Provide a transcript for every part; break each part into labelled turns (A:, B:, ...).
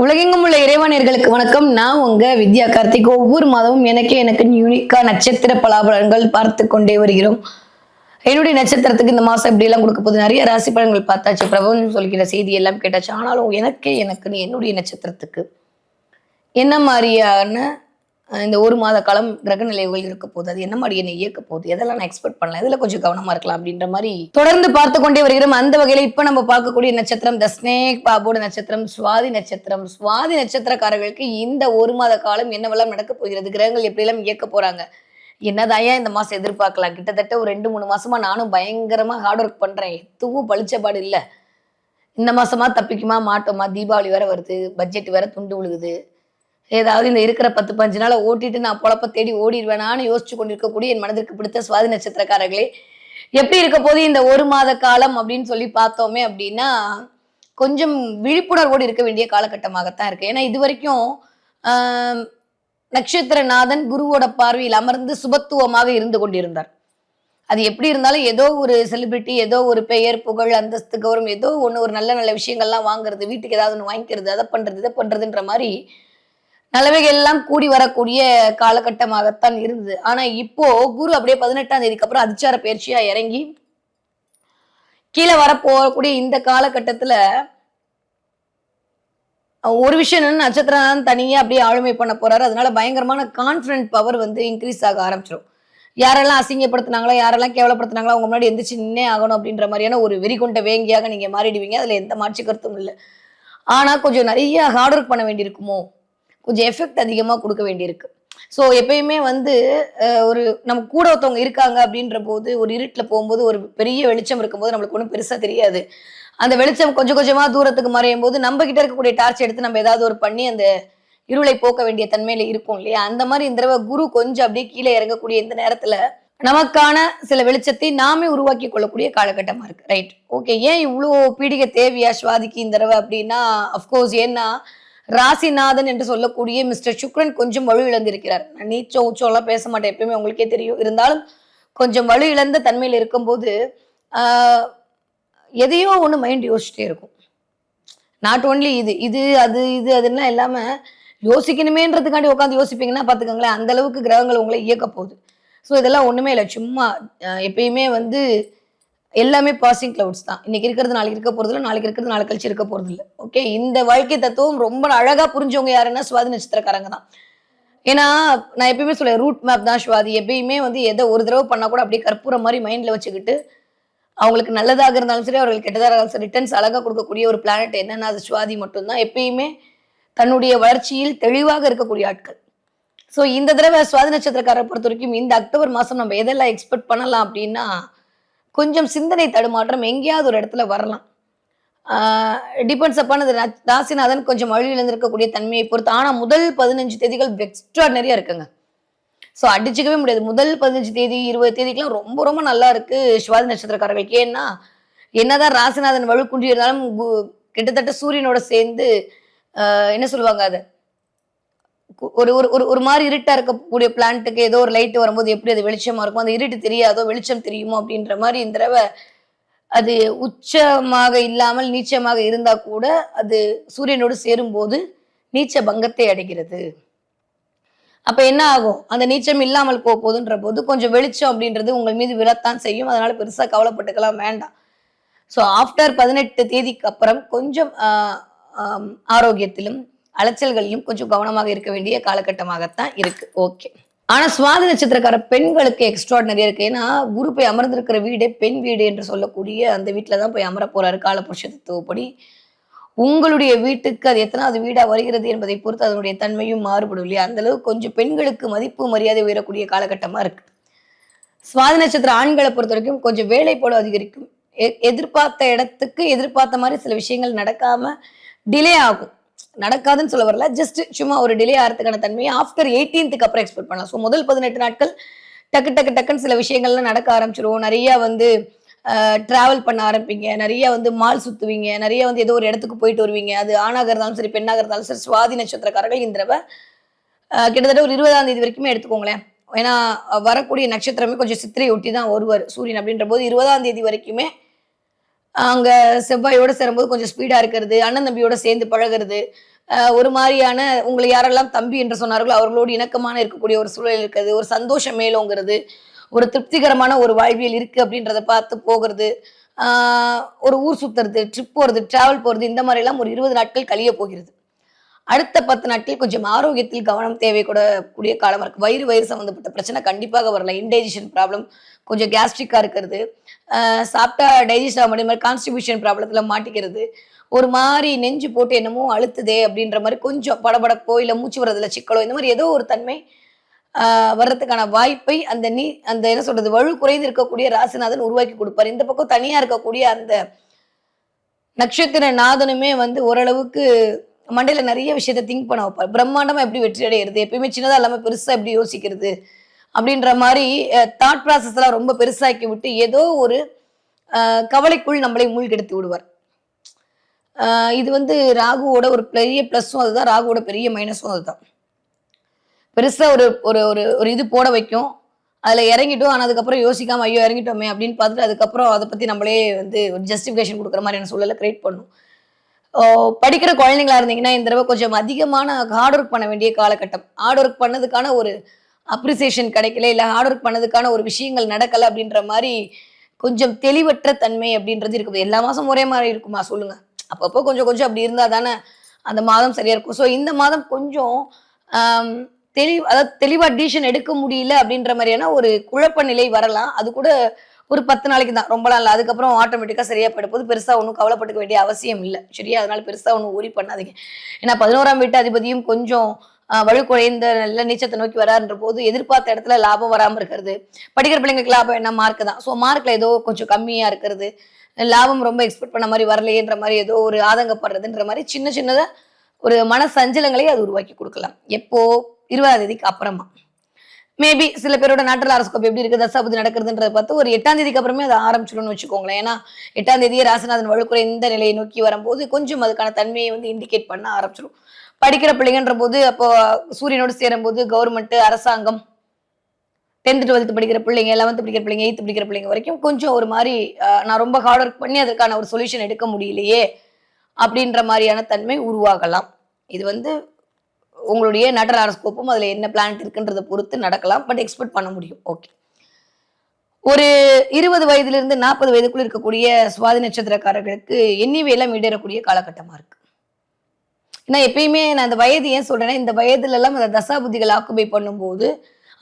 A: உலகெங்கும் உள்ள இறைவனர்களுக்கு வணக்கம். நான் உங்க வித்யா கார்த்திக். ஒவ்வொரு மாதமும் எனக்கு எனக்கு யூனிக்கா நட்சத்திர பலாபலன்கள் பார்த்து கொண்டே வருகிறோம். என்னுடைய நட்சத்திரத்துக்கு இந்த மாதம் இப்படி எல்லாம் கொடுக்க போது நிறைய ராசி பலன்கள் பார்த்தாச்சு. பிரபஞ்சம் சொல்கிற செய்தி எல்லாம் கேட்டாச்சு. ஆனாலும் எனக்கே எனக்குன்னு என்னுடைய நட்சத்திரத்துக்கு. என்ன மாதிரியான இந்த ஒரு மாத காலம் கிரக நிலைகள் இருக்க போகுது. அது என்ன மாதிரி என்னை இயக்க போகுது? எதெல்லாம் நான் எக்ஸ்பெக்ட் பண்ணலாம்? இதுல கொஞ்சம் கவனமா இருக்கலாம் அப்படின்ற மாதிரி தொடர்ந்து பார்த்து கொண்டே வருகிறோம். அந்த வகையில இப்ப நம்ம பார்க்கக்கூடிய நட்சத்திரம் த ஸ்னேக் பாபோட நட்சத்திரம் சுவாதி நட்சத்திரம். சுவாதி நட்சத்திரக்காரர்களுக்கு இந்த ஒரு மாத காலம் என்னவெல்லாம் நடக்க போகிறது? கிரகங்கள் எப்படியெல்லாம் இயக்க போறாங்க? என்னதான் இந்த மாசம் எதிர்பார்க்கலாம்? கிட்டத்தட்ட ஒரு ரெண்டு மூணு மாசமா நானும் பயங்கரமா ஹார்ட் ஒர்க் பண்றேன். எதுவும் பளிச்சபாடு இல்ல. இந்த மாசமா தப்பிக்குமா? மாட்டோமா? தீபாவளி வேற வருது. பட்ஜெட் வேற துண்டு விழுகுது. ஏதாவது இந்த இருக்கிற பத்து பஞ்சு நாளை ஓட்டிட்டு நான் பொழப்ப தேடி ஓடிடுவேனான்னு யோசிச்சு கொண்டிருக்கக்கூடிய என் மனதிற்கு பிடித்த சுவாதி நட்சத்திரக்காரர்களே எப்படி இருக்க போது இந்த ஒரு மாத காலம் அப்படின்னு சொல்லி பார்த்தோமே அப்படின்னா கொஞ்சம் விழிப்புணர்வோடு இருக்க வேண்டிய காலகட்டமாகத்தான் இருக்கு. ஏன்னா இது வரைக்கும் நட்சத்திரநாதன் குருவோட பார்வையில் அமர்ந்து சுபத்துவமாக இருந்து கொண்டிருந்தார். அது எப்படி இருந்தாலும் ஏதோ ஒரு செலிபிரிட்டி ஏதோ ஒரு பெயர் புகழ் அந்தஸ்து கௌரவம் ஏதோ ஒன்று ஒரு நல்ல நல்ல விஷயங்கள்லாம் வாங்குறது வீட்டுக்கு ஏதாவது ஒன்று வாங்கிக்கிறது அதை பண்ணுறது இதை பண்ணுறதுன்ற மாதிரி நிலைமைகள் எல்லாம் கூடி வரக்கூடிய காலகட்டமாகத்தான் இருந்தது. ஆனா இப்போ குரு அப்படியே பதினெட்டாம் தேதிக்கு அப்புறம் அதிச்சார பயிற்சியா இறங்கி கீழே வர போகக்கூடிய இந்த காலகட்டத்துல ஒரு விஷயம் என்னன்னா நட்சத்திரம் தனியாக அப்படியே ஆளுமை பண்ண போறாரு. அதனால பயங்கரமான கான்பிடன்ட் பவர் வந்து இன்க்ரீஸ் ஆக ஆரம்பிச்சிடும் யாரெல்லாம் அசிங்கப்படுத்துனாங்களோ யாரெல்லாம் கேவலப்படுத்துனாங்களோ அவங்க முன்னாடி எந்திரிச்சு நின்னே ஆகணும் அப்படின்ற மாதிரியான ஒரு வெறிகொண்ட வேங்கியாக நீங்க மாறிடுவீங்க. அதுல எந்த மாற்று கருத்தும் இல்லை. ஆனா கொஞ்சம் நிறைய ஹார்ட் ஒர்க் பண்ண வேண்டியிருக்குமோ? கொஞ்சம் எஃபெக்ட் அதிகமாக கொடுக்க வேண்டியிருக்கு. ஸோ எப்பயுமே வந்து ஒரு நம்ம கூட ஒருத்தவங்க இருக்காங்க அப்படின்ற போது ஒரு இருட்டில் போகும்போது ஒரு பெரிய வெளிச்சம் இருக்கும்போது நம்மளுக்கு ஒன்றும் பெருசாக தெரியாது. அந்த வெளிச்சம் கொஞ்சம் கொஞ்சமாக தூரத்துக்கு மறையும் போது நம்ம கிட்ட இருக்கக்கூடிய டார்ச் எடுத்து நம்ம ஏதாவது ஒரு பண்ணி அந்த இருளை போக்க வேண்டிய தன்மையில இருக்கும் இல்லையா? அந்த மாதிரி இந்த தடவை குரு கொஞ்சம் அப்படியே கீழே இறங்கக்கூடிய இந்த நேரத்துல நமக்கான சில வெளிச்சத்தை நாமே உருவாக்கி கொள்ளக்கூடிய காலகட்டமா இருக்கு. ரைட் ஓகே ஏன் இவ்வளோ பீடிகை தேவையா சுவாதிக்கு இந்த தடவை அப்படின்னா அஃப்கோர்ஸ் ஏன்னா ராசிநாதன் என்று சொல்லக்கூடிய மிஸ்டர் சுக்ரன் கொஞ்சம் வலு இழந்திருக்கிறார். நான் நீச்சம் உச்சம் எல்லாம் பேச மாட்டேன். எப்பயுமே உங்களுக்கே தெரியும். இருந்தாலும் கொஞ்சம் வலு இழந்த தன்மையில் இருக்கும்போது ஆஹ், எதையோ ஒன்று மைண்ட் யோசிச்சுட்டே இருக்கும். நாட் ஒன்லி இது இது அது இது அதுலாம் இல்லாம யோசிக்கணுமேன்றதுக்காண்டி உட்காந்து யோசிப்பீங்கன்னா பார்த்துக்கோங்களேன் அந்த அளவுக்கு கிரகங்கள் உங்களை இயக்க போகுது. ஸோ இதெல்லாம் ஒண்ணுமே இல்லை. சும்மா எப்பயுமே வந்து எல்லாமே பாசிங் கிளவுட்ஸ் தான். இன்னைக்கு இருக்கிறது நாளைக்கு இருக்க போறது இல்லை நாளைக்கு இருக்கிறது நாளை கழிச்சு இருக்க போறது இல்லை ஓகே இந்த வாழ்க்கை தத்துவம் ரொம்ப அழகா புரிஞ்சவங்க யாருன்னா சுவாதி நட்சத்திரக்காரங்க தான். ஏன்னா நான் எப்பயுமே சொல்லுவேன் ரூட் மேப் தான் சுவாதி. எப்பயுமே வந்து எதை ஒரு தடவை பண்ணா கூட அப்படியே கற்பூரம் மாதிரி மைண்ட்ல வச்சுக்கிட்டு அவங்களுக்கு நல்லதாக இருந்தாலும் சரி அவர்கள் கெட்டதாக இருந்தாலும் சரி ரிட்டர்ன்ஸ் அழகாக கொடுக்கக்கூடிய ஒரு பிளானட் என்னன்னா அது சுவாதி மட்டும்தான். எப்பயுமே தன்னுடைய வளர்ச்சியில் தெளிவாக இருக்கக்கூடிய ஆட்கள். ஸோ இந்த தடவை சுவாதி நட்சத்திரக்காரரை பொறுத்த வரைக்கும் இந்த அக்டோபர் மாதம் நம்ம எதெல்லாம் எக்ஸ்பெக்ட் பண்ணலாம் அப்படின்னா கொஞ்சம் சிந்தனை தடுமாற்றம் எங்கேயாவது ஒரு இடத்துல வரலாம். டிபெண்ட்ஸ் அப்பான ராசிநாதன் கொஞ்சம் வழி தன்மையை பொறுத்து. ஆனால் முதல் பதினஞ்சு தேதிகள் எக்ஸ்ட்ராடனரியாக இருக்குங்க. ஸோ அடிச்சுக்கவே முடியாது. முதல் பதினஞ்சு தேதி இருபது தேதிக்கெல்லாம் ரொம்ப ரொம்ப நல்லா இருக்கு சுவாதி நட்சத்திரக்காரர்களுக்கு. ஏன்னா என்னதான் ராசிநாதன் வலுக்குன்றி இருந்தாலும் கிட்டத்தட்ட சூரியனோட சேர்ந்து என்ன சொல்லுவாங்க அதை? ஒரு ஒரு ஒரு ஒரு மாதிரி இருட்டா இருக்கக்கூடிய பிளான்ட்டுக்கு ஏதோ ஒரு லைட் வரும்போது எப்படி அது வெளிச்சமா இருக்கும்? அந்த இருட்டு தெரியாதோ வெளிச்சம் தெரியுமோ அப்படின்ற மாதிரி இந்த தடவை அது உச்சமாக இல்லாமல் நீச்சமாக இருந்தா கூட அது சூரியனோடு சேரும்போது நீச்ச பங்கத்தை அடைகிறது. அப்ப என்ன ஆகும்? அந்த நீச்சம் இல்லாமல் போக போதுன்ற போது கொஞ்சம் வெளிச்சம் அப்படின்றது உங்கள் மீது விழத்தான் செய்யும். அதனால பெருசா கவலைப்பட்டுக்கலாம் வேண்டாம். ஸோ ஆஃப்டர் பதினெட்டு தேதிக்கு அப்புறம் கொஞ்சம் ஆரோக்கியத்திலும் அலைச்சல்களையும் கொஞ்சம் கவனமாக இருக்க வேண்டிய காலகட்டமாகத்தான் இருக்கு. ஓகே ஆனா சுவாதி நட்சத்திரக்கார பெண்களுக்கு எக்ஸ்ட்ராடினரியா இருக்கு. ஏன்னா குரு போய் அமர்ந்திருக்கிற வீடே பெண் வீடு என்று சொல்லக்கூடிய அந்த வீட்டில தான் போய் அமர போறாரு காலபுருஷ தத்துவப்படி. உங்களுடைய வீட்டுக்கு அது எத்தனாவது வீடா வருகிறது என்பதை பொறுத்து அதனுடைய தன்மையும் மாறுபடும் இல்லையா? அந்த அளவுக்கு கொஞ்சம் பெண்களுக்கு மதிப்பு மரியாதை உயரக்கூடிய காலகட்டமா இருக்கு. சுவாதி நட்சத்திர ஆண்களை பொறுத்த வரைக்கும் கொஞ்சம் வேலை போல அதிகரிக்கும். எ- எதிர்பார்த்த இடத்துக்கு எதிர்பார்த்த மாதிரி சில விஷயங்கள் நடக்காம டிலே ஆகும். நடக்காதுன்னு சொல்ல வரல. ஜஸ்ட் சும்மா ஒரு டிலே ஆகிறதுக்கான தன்மையை ஆஃப்டர் எயிட்டீன்த்துக்கு அப்புறம் எக்ஸ்பெக்ட் பண்ணலாம். ஸோ முதல் பதினெட்டு நாட்கள் டக்கு டக்கு டக்குன்னு சில விஷயங்கள்லாம் நடக்க ஆரம்பிச்சிருவோம். நிறைய வந்து டிராவல் பண்ண ஆரம்பிப்பீங்க. நிறைய வந்து மால் சுத்துவீங்க. நிறைய வந்து ஏதோ ஒரு இடத்துக்கு போயிட்டு வருவீங்க. அது ஆணாக இருந்தாலும் சரி பெண்ணாக இருந்தாலும் சரி சுவாதி நட்சத்திரக்காரர்கள் இந்த தடவை கிட்டத்தட்ட ஒரு இருபதாம் தேதி வரைக்குமே எடுத்துக்கோங்களேன். ஏன்னா வரக்கூடிய நட்சத்திரமே கொஞ்சம் சித்திரை ஒட்டி தான் வருவார் சூரியன் அப்படின்ற போது இருபதாம் தேதி வரைக்குமே அங்க செவ்வாயோட சேரும்போது கொஞ்சம் ஸ்பீடா இருக்கிறது அண்ணன் தம்பியோட சேர்ந்து பழகுறது ஒரு மாதிரியான உங்களை யாரெல்லாம் தம்பி என்று சொன்னார்களோ அவர்களோடு இணக்கமான இருக்கக்கூடிய ஒரு சூழல் இருக்கிறது ஒரு சந்தோஷம் மேலோங்கிறது ஒரு திருப்திகரமான ஒரு வாழ்வியல் இருக்கு அப்படின்றத பார்த்து போகிறது ஒரு ஊர் சுத்துறது ட்ரிப் போறது டிராவல் போறது இந்த மாதிரி எல்லாம் ஒரு இருபது நாட்கள் கழிய போகிறது. அடுத்த பத்து நாட்கள் கொஞ்சம் ஆரோக்கியத்தில் கவனம் தேவை கூட கூடிய காலம் இருக்கு. வயிறு வயிறு சம்மந்தப்பட்ட பிரச்சனை கண்டிப்பாக வரலாம் இன்டைஜஷன் ப்ராப்ளம் கொஞ்சம் கேஸ்ட்ரிக்காக இருக்கிறது. சாப்பிட்டா டைஜஸ்ட் ஆக முடியும் மாதிரி கான்ஸ்டிபியூஷன் ப்ராப்ளத்தில் மாட்டிக்கிறது. ஒரு மாதிரி நெஞ்சு போட்டு என்னமோ அழுத்துதே அப்படின்ற மாதிரி கொஞ்சம் படபடப்போ இல்லை மூச்சு வரதுல சிக்கலோ இந்த மாதிரி ஏதோ ஒரு தன்மை வர்றதுக்கான வாய்ப்பை அந்த நீ அந்த என்ன சொல்றது வலு குறைந்து இருக்கக்கூடிய ராசிநாதன் உருவாக்கி கொடுப்பார். இந்த பக்கம் தனியாக இருக்கக்கூடிய அந்த நட்சத்திர நாதனுமே வந்து ஓரளவுக்கு மண்டையில நிறைய விஷயத்த திங்க் பண்ண வைப்பார். பிரம்மாண்டமா எப்படி வெற்றி அடையிறது? எப்பயுமே சின்னதா இல்லாம பெருசா எப்படி யோசிக்கிறது? அப்படின்ற மாதிரி தாட் ப்ராசஸ் எல்லாம் ரொம்ப பெருசாக்கி விட்டு ஏதோ ஒரு கவலைக்குள் நம்மளை மூழ்கெடுத்து விடுவார். இது வந்து ராகுவோட ஒரு பெரிய ப்ளஸ்ஸும் அதுதான். ராகுவோட பெரிய மைனஸும் அதுதான். பெருசா ஒரு ஒரு ஒரு ஒரு இது போட வைக்கும். அதுல இறங்கிட்டோம். ஆனா அதுக்கப்புறம் யோசிக்காம ஐயோ இறங்கிட்டோமே அப்படின்னு பார்த்துட்டு அதுக்கப்புறம் அதை பத்தி நம்மளே வந்து ஒரு ஜஸ்டிஃபிகேஷன் கொடுக்குற மாதிரியான சூழலை கிரியேட் பண்ணும். படிக்கிற குழந்தைங்களா இருந்தீங்கன்னா இந்த தடவை கொஞ்சம் அதிகமான ஹார்ட் ஒர்க் பண்ண வேண்டிய காலகட்டம். ஹார்ட் ஒர்க் பண்ணதுக்கான ஒரு அப்ரிசியேஷன் கிடைக்கல இல்லை ஹார்ட் ஒர்க் பண்ணதுக்கான ஒரு விஷயங்கள் நடக்கல அப்படின்ற மாதிரி கொஞ்சம் தெளிவற்ற தன்மை அப்படின்றது இருக்குது. எல்லா மாதம் ஒரே மாதிரி இருக்குமா? சொல்லுங்க. அப்பப்போ கொஞ்சம் கொஞ்சம் அப்படி இருந்தால் தானே அந்த மாதம் சரியா இருக்கும். ஸோ இந்த மாதம் கொஞ்சம் ஆம், தெளிவு அதாவது தெளிவாக டிசிஷன் எடுக்க முடியல அப்படின்ற மாதிரியான ஒரு குழப்ப நிலை வரலாம். அது கூட ஒரு பத்து நாளைக்கு தான். ரொம்பலாம் இல்லை அதுக்கப்புறம் ஆட்டோமேட்டிக்காக சரியா போயிடும்போது பெருசாக ஒன்றும் கவலைப்பட்டுக்க வேண்டிய அவசியம் இல்லை. சரியா? அதனால பெருசாக ஒன்றும் ஊறி பண்ணாதீங்க. ஏன்னா பதினோராம் வீட்டு அதிபதியும் கொஞ்சம் வலு குறைந்த நல்ல நீச்சத்தை நோக்கி வரான்ற போது எதிர்பார்த்த இடத்துல லாபம் வராமல் இருக்கிறது. படிக்கிற பிள்ளைங்களுக்கு லாபம் என்ன? மார்க் தான். ஸோ மார்க்கில் ஏதோ கொஞ்சம் கம்மியாக இருக்கிறது. லாபம் ரொம்ப எக்ஸ்பெக்ட் பண்ண மாதிரி வரலையேன்ற மாதிரி ஏதோ ஒரு ஆதங்கப்படுறதுன்ற மாதிரி சின்ன சின்னதாக ஒரு மன சஞ்சலங்களை அது உருவாக்கி கொடுக்கலாம். எப்போ? இருபதாம் தேதிக்கு அப்புறமா. மேபி சில பேரோட நாட்டில் அரசுக்கோப்பு எப்படி இருக்கு தசாபதி நடக்கிறதுன்றத பார்த்து ஒரு எட்டாம் தேதிக்கு அப்புறமே அதை ஆரம்பிச்சிடணும்னு வச்சுக்கோங்களேன். ஏன்னா எட்டாம் தேதியே ராசிநாதன் வழுக்குறை இந்த நிலையை நோக்கி வரும்போது கொஞ்சம் அதுக்கான தன்மையை வந்து இண்டிகேட் பண்ண ஆரம்பிச்சிடும் படிக்கிற பிள்ளைங்கன்ற போது அப்போ சூரியனோடு சேரும்போது கவர்மெண்ட் அரசாங்கம் டென்த்து டுவெல்த்து படிக்கிற பிள்ளைங்க லெவன்த்து படிக்கிற பிள்ளைங்க எயித்து படிக்கிற பிள்ளைங்க வரைக்கும் கொஞ்சம் ஒரு மாதிரி நான் ரொம்ப ஹார்ட் ஒர்க் பண்ணி அதுக்கான ஒரு சொல்யூஷன் எடுக்க முடியலையே அப்படின்ற மாதிரியான தன்மை உருவாகலாம். இது வந்து உங்களுடைய நடர் அரஸ்கோப்பும் அதில் என்ன பிளானட் இருக்குன்றதை பொறுத்து நடக்கலாம் பட் எக்ஸ்பெக்ட் பண்ண முடியும். ஓகே ஒரு இருபது வயதிலிருந்து நாற்பது வயதுக்குள்ள இருக்கக்கூடிய சுவாதி நட்சத்திரக்காரர்களுக்கு எண்ணிவையெல்லாம் மீடேறக்கூடிய காலகட்டமாக இருக்கு. ஏன்னா எப்பயுமே நான் அந்த வயது ஏன் சொல்றேன்னா இந்த வயதுலலாம் அந்த தசா புத்திகள் ஆக்குபை பண்ணும்போது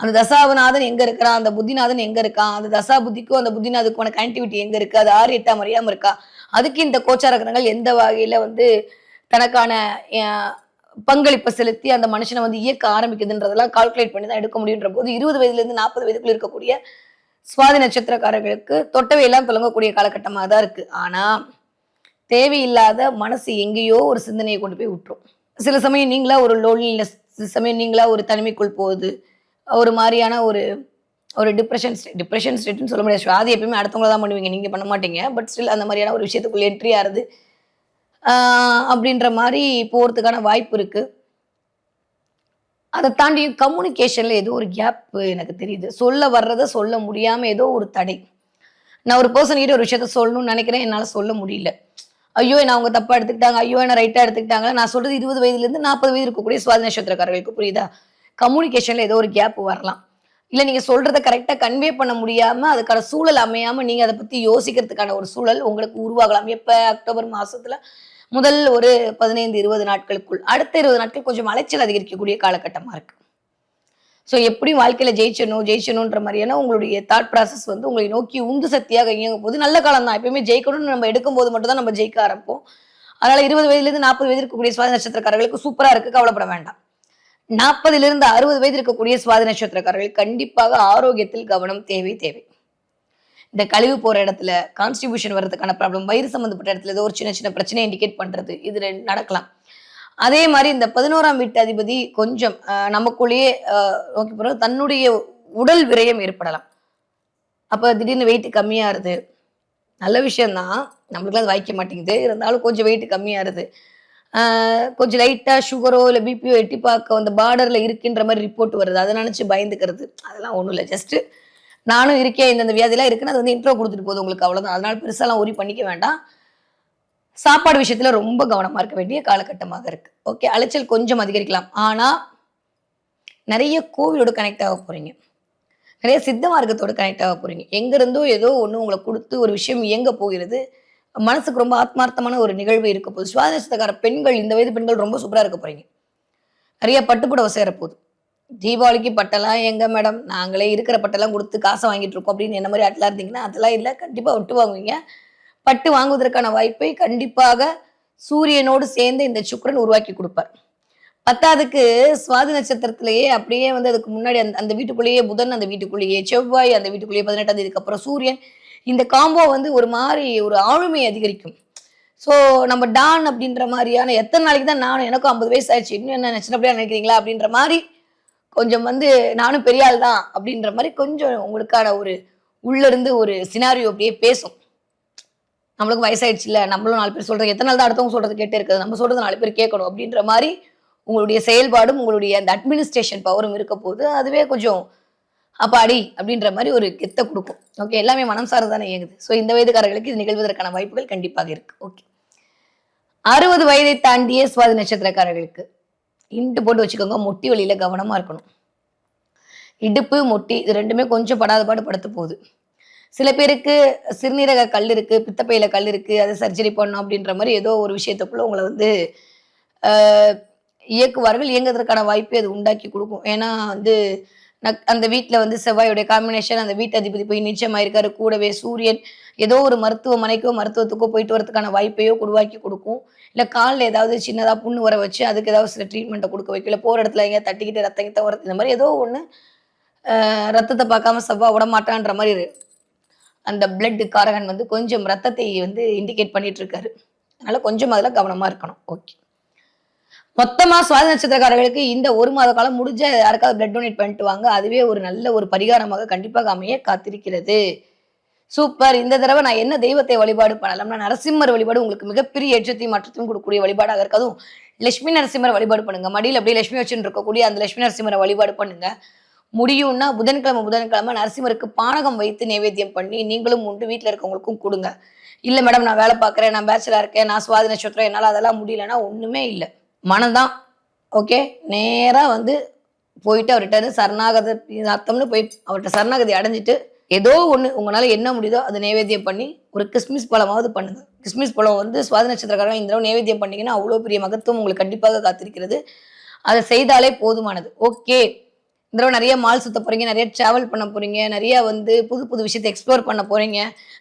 A: அந்த தசாவநாதன் எங்கே இருக்கிறான் அந்த புத்திநாதன் எங்கே இருக்கான் அந்த தசா புத்திக்கும் அந்த புத்திநாதுக்குமான கனெக்டிவிட்டி எங்கே இருக்குது அது ஆறு எட்டாம் அறியாமல் இருக்கா? அதுக்கு இந்த கோச்சாரகரங்கள் எந்த வகையில் வந்து தனக்கான பங்களிப்பை செலுத்தி அந்த மனுஷனை வந்து இயக்க ஆரம்பிக்குதுன்றதெல்லாம் கால்குலேட் பண்ணி தான் எடுக்க முடியுன்ற போது இருபது வயதுலேருந்து நாற்பது வயதுக்குள்ள இருக்கக்கூடிய சுவாதி நட்சத்திரக்காரர்களுக்கு தொட்டவை எல்லாம் தொடங்கக்கூடிய காலகட்டமாக தான் இருக்கு. ஆனால் தேவையில்லாத மனசு எங்கேயோ ஒரு சிந்தனையை கொண்டு போய் விட்டுரும். சில சமயம் நீங்களா ஒரு லோன்லினஸ் சில சமயம் நீங்களா ஒரு தனிமைக்குள் போகுது ஒரு மாதிரியான ஒரு ஒரு டிப்ரெஷன் ஸ்டேட் டிப்ரெஷன் ஸ்டேட்னு சொல்ல முடியாது. சுவாதி எப்பயுமே அடுத்தவங்கள தான் பண்ணுவீங்க நீங்கள் பண்ண மாட்டீங்க. பட் ஸ்டில் அந்த மாதிரியான ஒரு விஷயத்துக்குள்ள என்ட்ரி ஆறுது அப்படின்ற மாதிரி போகிறதுக்கான வாய்ப்பு இருக்கு. அதை தாண்டி கம்யூனிகேஷன்ல ஏதோ ஒரு கேப் எனக்கு தெரியுது. சொல்ல வர்றதை சொல்ல முடியாம ஏதோ ஒரு தடை. நான் ஒரு பர்சன் கிட்ட ஒரு விஷயத்த சொல்லணும்னு நினைக்கிறேன். என்னால் சொல்ல முடியல. ஐயோ என்ன அவங்க தப்பா எடுத்துக்கிட்டாங்க? ஐயோ என்ன ரைட்டா எடுத்துக்கிட்டாங்க நான் சொல்றது இருபது வயதுல இருந்து நாற்பது வயது இருக்கக்கூடிய சுவாதி நட்சத்திரக்காரர்களுக்கு புரியுதா? கம்யூனிகேஷன்ல ஏதோ ஒரு கேப் வரலாம். இல்ல நீங்க சொல்றத கரெக்டா கன்வே பண்ண முடியாம அதுக்கான சூழல் அமையாம நீங்க அதை பத்தி யோசிக்கிறதுக்கான ஒரு சூழல் உங்களுக்கு உருவாகலாம். எப்ப? அக்டோபர் மாசத்துல முதல் ஒரு பதினைந்து இருபது நாட்களுக்குள் அடுத்த இருபது நாட்கள் கொஞ்சம் அலைச்சல் அதிகரிக்கக்கூடிய காலகட்டமா இருக்கு. ஸோ எப்படி வாழ்க்கையில ஜெயிச்சணும் ஜெயிச்சணுன்ற மாதிரியான உங்களுடைய தாட் ப்ராசஸ் வந்து உங்களை நோக்கி உந்து சக்தியாக இயங்கும் போது நல்ல காலம் தான். எப்பயுமே ஜெயிக்கணும்னு நம்ம எடுக்கும் போது மட்டும் தான் நம்ம ஜெயிக்க ஆரம்பிப்போம். அதனால இருபது வயதுலேருந்து நாற்பது வயது இருக்கக்கூடிய சுவாதி நட்சத்திரக்காரர்களுக்கு சூப்பராக இருக்கு கவலைப்பட வேண்டாம். நாற்பதுலேருந்து அறுபது வயது இருக்கக்கூடிய சுவாதி நட்சத்திரக்காரர்கள் கண்டிப்பாக ஆரோக்கியத்தில் கவனம் தேவை தேவை. இந்த கழிவு போற இடத்துல கான்ஸ்டிபியூஷன் வர்றதுக்கான ப்ராப்ளம் வயிறு சம்மந்தப்பட்ட இடத்துல ஏதோ ஒரு சின்ன சின்ன பிரச்சனை இண்டிகேட் பண்றது இது நடக்கலாம். அதே மாதிரி இந்த பதினோராம் வீட்டு அதிபதி கொஞ்சம் நமக்குள்ளேயே நோக்கி போறது தன்னுடைய உடல் விரயம் ஏற்படலாம். அப்ப திடீர்னு வெயிட் கம்மியாருது. நல்ல விஷயம்தான். நம்மளுக்கு அது வாய்க்க மாட்டேங்குது. இருந்தாலும் கொஞ்சம் வெயிட் கம்மியாருது. கொஞ்சம் லைட்டா சுகரோ இல்லை பிபியோ எட்டி பார்க்க அந்த பார்டர்ல இருக்கின்ற மாதிரி ரிப்போர்ட் வருது. அதை நினைச்சு பயந்துக்கிறது. அதெல்லாம் ஒண்ணும் இல்லை. ஜஸ்ட் நானும் இருக்கேன் இந்தந்த வியாதிலாம் இருக்குன்னு அது வந்து இன்ட்ரோ கொடுத்துட்டு போகுது உங்களுக்கு அவ்வளவுதான். அதனால பெருசாலாம் ஒரி பண்ணிக்க வேண்டாம். சாப்பாடு விஷயத்துல ரொம்ப கவனமா இருக்க வேண்டிய காலகட்டமாக இருக்கு. ஓகே அலைச்சல் கொஞ்சம் அதிகரிக்கலாம். ஆனா நிறைய கோவிலோட கனெக்ட் ஆக போறீங்க. நிறைய சித்த மார்க்கத்தோட கனெக்ட் ஆக போறீங்க. எங்க இருந்தோ ஏதோ ஒண்ணு உங்களை கொடுத்து ஒரு விஷயம் இயங்க போகிறது. மனசுக்கு ரொம்ப ஆத்மார்த்தமான ஒரு நிகழ்வு இருக்க போகுது. சுவாதனத்துக்கார பெண்கள் இந்த வயது பெண்கள் ரொம்ப சூப்பராக இருக்க போறீங்க. நிறைய பட்டுப்புடவை சேர போகுது. தீபாவளிக்கு பட்டெல்லாம் எங்க மேடம்? நாங்களே இருக்கிற பட்டெல்லாம் கொடுத்து காசை வாங்கிட்டு இருக்கோம் அப்படின்னு என்ன மாதிரி ஆட்டெல்லாம் இருந்தீங்கன்னா அதெல்லாம் இல்லை. கண்டிப்பா விட்டு வாங்குவீங்க. பட்டு வாங்குவதற்கான வாய்ப்பை கண்டிப்பாக சூரியனோடு சேர்ந்து இந்த சுக்கரன் உருவாக்கி கொடுப்பார். பத்தாவதுக்கு சுவாதி நட்சத்திரத்திலேயே அப்படியே வந்து அதுக்கு முன்னாடி அந்த அந்த வீட்டுக்குள்ளேயே புதன் அந்த வீட்டுக்குள்ளேயே செவ்வாய் அந்த வீட்டுக்குள்ளேயே பதினெட்டாம் தேதிக்கு அப்புறம் சூரியன் இந்த காம்போ வந்து ஒரு மாதிரி ஒரு ஆளுமை அதிகரிக்கும். ஸோ நம்ம டான் அப்படின்ற மாதிரியான எத்தனை நாளைக்கு தான் நானும் எனக்கும் ஐம்பது வயசு ஆயிடுச்சு இன்னும் என்ன சின்னப்படியா நினைக்கிறீங்களா அப்படின்ற மாதிரி கொஞ்சம் வந்து நானும் பெரிய ஆள் தான் அப்படின்ற மாதிரி கொஞ்சம் உங்களுக்கான ஒரு உள்ளிருந்து ஒரு சினாரியோ அப்படியே பேசும். நம்மளுக்கு வயசாயிடுச்சு நம்மளும் நாலு பேர் சொல்றது எத்தனை நாள் தான் அடுத்தவங்க சொல்றது கேட்டே இருக்குது. நம்ம சொல்றது நாலு பேர் கேட்கணும் அப்படின்ற மாதிரி உங்களுடைய செயல்பாடும் உங்களுடைய அந்த அட்மினிஸ்ட்ரேஷன் பவரும் இருக்க போது அதுவே கொஞ்சம் அப்பாடி அப்படின்ற மாதிரி ஒரு கெத்த கொடுக்கும். ஓகே எல்லாமே மனம் சார்ந்து தானே இயங்குது. ஸோ இந்த வயதுக்காரர்களுக்கு இது நிகழ்வதற்கான வாய்ப்புகள் கண்டிப்பாக இருக்கு. ஓகே அறுபது வயதை தாண்டிய சுவாதி நட்சத்திரக்காரர்களுக்கு இன்ட்டு போட்டு வச்சுக்கோங்க. முட்டி வலியில கவனமாக இருக்கணும். இடுப்பு முட்டி இது ரெண்டுமே கொஞ்சம் படாத பாடு படுத்த போகுது. சில பேருக்கு சிறுநீரக கல் இருக்குது பித்தப்பையில் கல் இருக்குது அதை சர்ஜரி பண்ணணும் அப்படின்ற மாதிரி ஏதோ ஒரு விஷயத்துக்குள்ள உங்களை வந்து இயக்குவார்கள். இயங்குறதுக்கான வாய்ப்பை அது உண்டாக்கி கொடுக்கும். ஏன்னா வந்து நக்- அந்த வீட்டில் வந்து செவ்வாயுடைய காம்பினேஷன் அந்த வீட்டு அதிபதி போய் நிச்சயமாயிருக்காரு. கூடவே சூரியன் ஏதோ ஒரு மருத்துவமனைக்கோ மருத்துவத்துக்கோ போயிட்டு வரதுக்கான வாய்ப்பையோ உருவாக்கி கொடுக்கும். இல்லை காலில் ஏதாவது சின்னதாக புண்ணு வர வச்சு அதுக்கு ஏதாவது சில ட்ரீட்மெண்ட்டை கொடுக்க வைக்கும் இல்ல இடத்துல எங்கேயா தட்டிக்கிட்டு ரத்தம் கிட்ட வர இந்த மாதிரி ஏதோ ஒன்று ரத்தத்தை பார்க்காம செவ்வாய் விட மாட்டான்ற மாதிரி அந்த பிளட் காரகன் வந்து கொஞ்சம் ரத்தத்தை வந்து இண்டிகேட் பண்ணிட்டு இருக்காரு. அதனால கொஞ்சம் அதில் கவனமாக இருக்கணும். ஓகே மொத்தமாக சுவாதி நட்சத்திரக்காரர்களுக்கு இந்த ஒரு மாத காலம் முடிஞ்ச யாருக்காவது பிளட் டொனேட் பண்ணிட்டு வாங்க. அதுவே ஒரு நல்ல ஒரு பரிகாரமாக கண்டிப்பாக அமைய காத்திருக்கிறது. சூப்பர். இந்த தடவை நான் என்ன தெய்வத்தை வழிபாடு பண்ணலாம்னா நரசிம்மர் வழிபாடு உங்களுக்கு மிகப்பெரிய ஏற்றத்தையும் மாற்றத்தையும் கொடுக்கக்கூடிய வழிபாடாக இருக்கதும் லட்சுமி நரசிம்மர் வழிபாடு பண்ணுங்க. மடியில் அப்படியே லட்சுமி வச்சுன்னு இருக்கக்கூடிய அந்த லட்சுமி நரசிம்மரை வழிபாடு பண்ணுங்க. முடியும்னா புதன்கிழமை புதன்கிழமை நரசிம்மருக்கு பானகம் வைத்து நைவேத்தியம் பண்ணி நீங்களும் உண்டு வீட்டில் இருக்கவங்களுக்கும் கொடுங்க. இல்லை மேடம் நான் வேலை பார்க்குறேன் நான் பேச்சலாக இருக்கேன் நான் சுவாதி நட்சத்திரம் என்னால் அதெல்லாம் முடியலன்னா ஒன்றுமே இல்லை. மனம்தான். ஓகே நேராக வந்து போயிட்டு அவர்கிட்ட வந்து சரணாகத அர்த்தம்னு போய் அவர்கிட்ட சரணாகதி அடைஞ்சிட்டு ஏதோ ஒன்று உங்களால் என்ன முடியுதோ அதை நைவேத்தியம் பண்ணி ஒரு கிறிஸ்மஸ் பழமாவது பண்ணுங்க. கிறிஸ்மிஸ் பழம் வந்து சுவாதி நட்சத்திரக்காரங்க இந்த தடவை நைவேத்தியம் பண்ணிங்கன்னா அவ்வளோ பெரிய மகத்துவம் உங்களுக்கு கண்டிப்பாக காத்திருக்கிறது. அதை செய்தாலே போதுமானது. ஓகே. இந்த தடவை நிறைய மால் சுத்த போகிறீங்க நிறைய டிராவல் பண்ண போகிறீங்க நிறைய வந்து புது புது விஷயத்தை எக்ஸ்ப்ளோர் பண்ண போகிறீங்க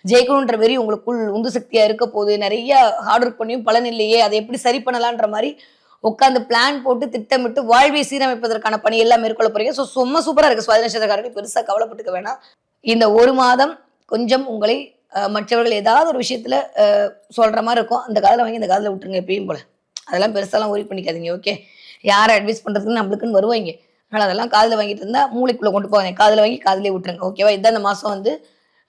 A: ஜெயிக்கணுன்ற வெறி உங்களுக்குள் உந்து சக்தியாக இருக்க போகுது. நிறைய ஹார்ட் ஒர்க் பண்ணியும் பலன் இல்லையே அதை எப்படி சரி பண்ணலான்ற மாதிரி உட்காந்து பிளான் போட்டு திட்டமிட்டு வாழ்வை சீரமைப்பதற்கான பணி எல்லாம் மேற்கொள்ள போகிறீங்க ஸோ சும்மா சூப்பராக இருக்குது சுவாதி நட்சத்திரக்காரர்கள் பெருசாக கவலைப்பட்டுக்க வேணாம். இந்த ஒரு மாதம் கொஞ்சம் உங்களை மற்றவர்கள் ஏதாவது ஒரு விஷயத்துல சொல்கிற சொல்ற மாதிரி இருக்கும். அந்த காதில் வாங்கி இந்த காதில் விட்டுருங்க எப்பயும் போல. அதெல்லாம் பெருசாலாம் ஒரி பண்ணிக்காதீங்க ஓகே யாரை அட்வைஸ் பண்றதுக்கு நம்மளுக்குன்னு வருவாங்க. அதனால அதெல்லாம் காதில் வாங்கிட்டு இருந்தா மூளைக்குள்ள கொண்டு போவாங்க காதில் வாங்கி காதிலே விட்டுருங்க ஓகேவா இதான் இந்த மாசம் வந்து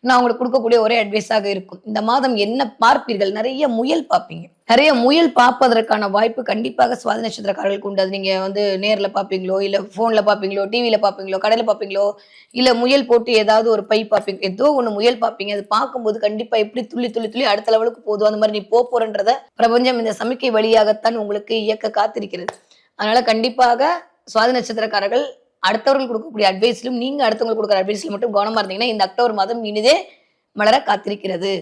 A: நான் உங்களுக்கு கொடுக்கக்கூடிய ஒரே அட்வைஸாக இருக்கும். இந்த மாதம் என்ன பார்ப்பீர்கள்? நிறைய முயல் பார்ப்பீங்க. நிறைய முயல் பார்ப்பதற்கான வாய்ப்பு கண்டிப்பாக சுவாதி நட்சத்திரக்காரர்களுக்கு உண்டு. அது நீங்கள் வந்து நேரில் பார்ப்பீங்களோ இல்லை ஃபோனில் பார்ப்பீங்களோ டிவியில் பார்ப்பீங்களோ கடையில் பார்ப்பீங்களோ இல்லை முயல் போட்டு ஏதாவது ஒரு பை பார்ப்பீங்க ஏதோ ஒன்று முயல் பார்ப்பீங்க அது பார்க்கும்போது கண்டிப்பாக எப்படி துள்ளி துள்ளி துள்ளி அடுத்த லெவலுக்கு போதும் அந்த மாதிரி நீ போப் போறன்றத பிரபஞ்சம் இந்த சமிக்கை வழியாகத்தான் உங்களுக்கு இயக்க காத்திருக்கிறது. அதனால கண்டிப்பாக சுவாதி நட்சத்திரக்காரர்கள் அடுத்தவர்கள் கொடுக்கக்கூடிய அட்வைஸ்லும் நீங்க அடுத்தவங்களுக்கு கொடுக்குற அட்வைஸ்ல மட்டும் கவனமா இருந்தீங்கன்னா இந்த அக்டோபர் மாதம் இனிதே மலர காத்திருக்கிறது.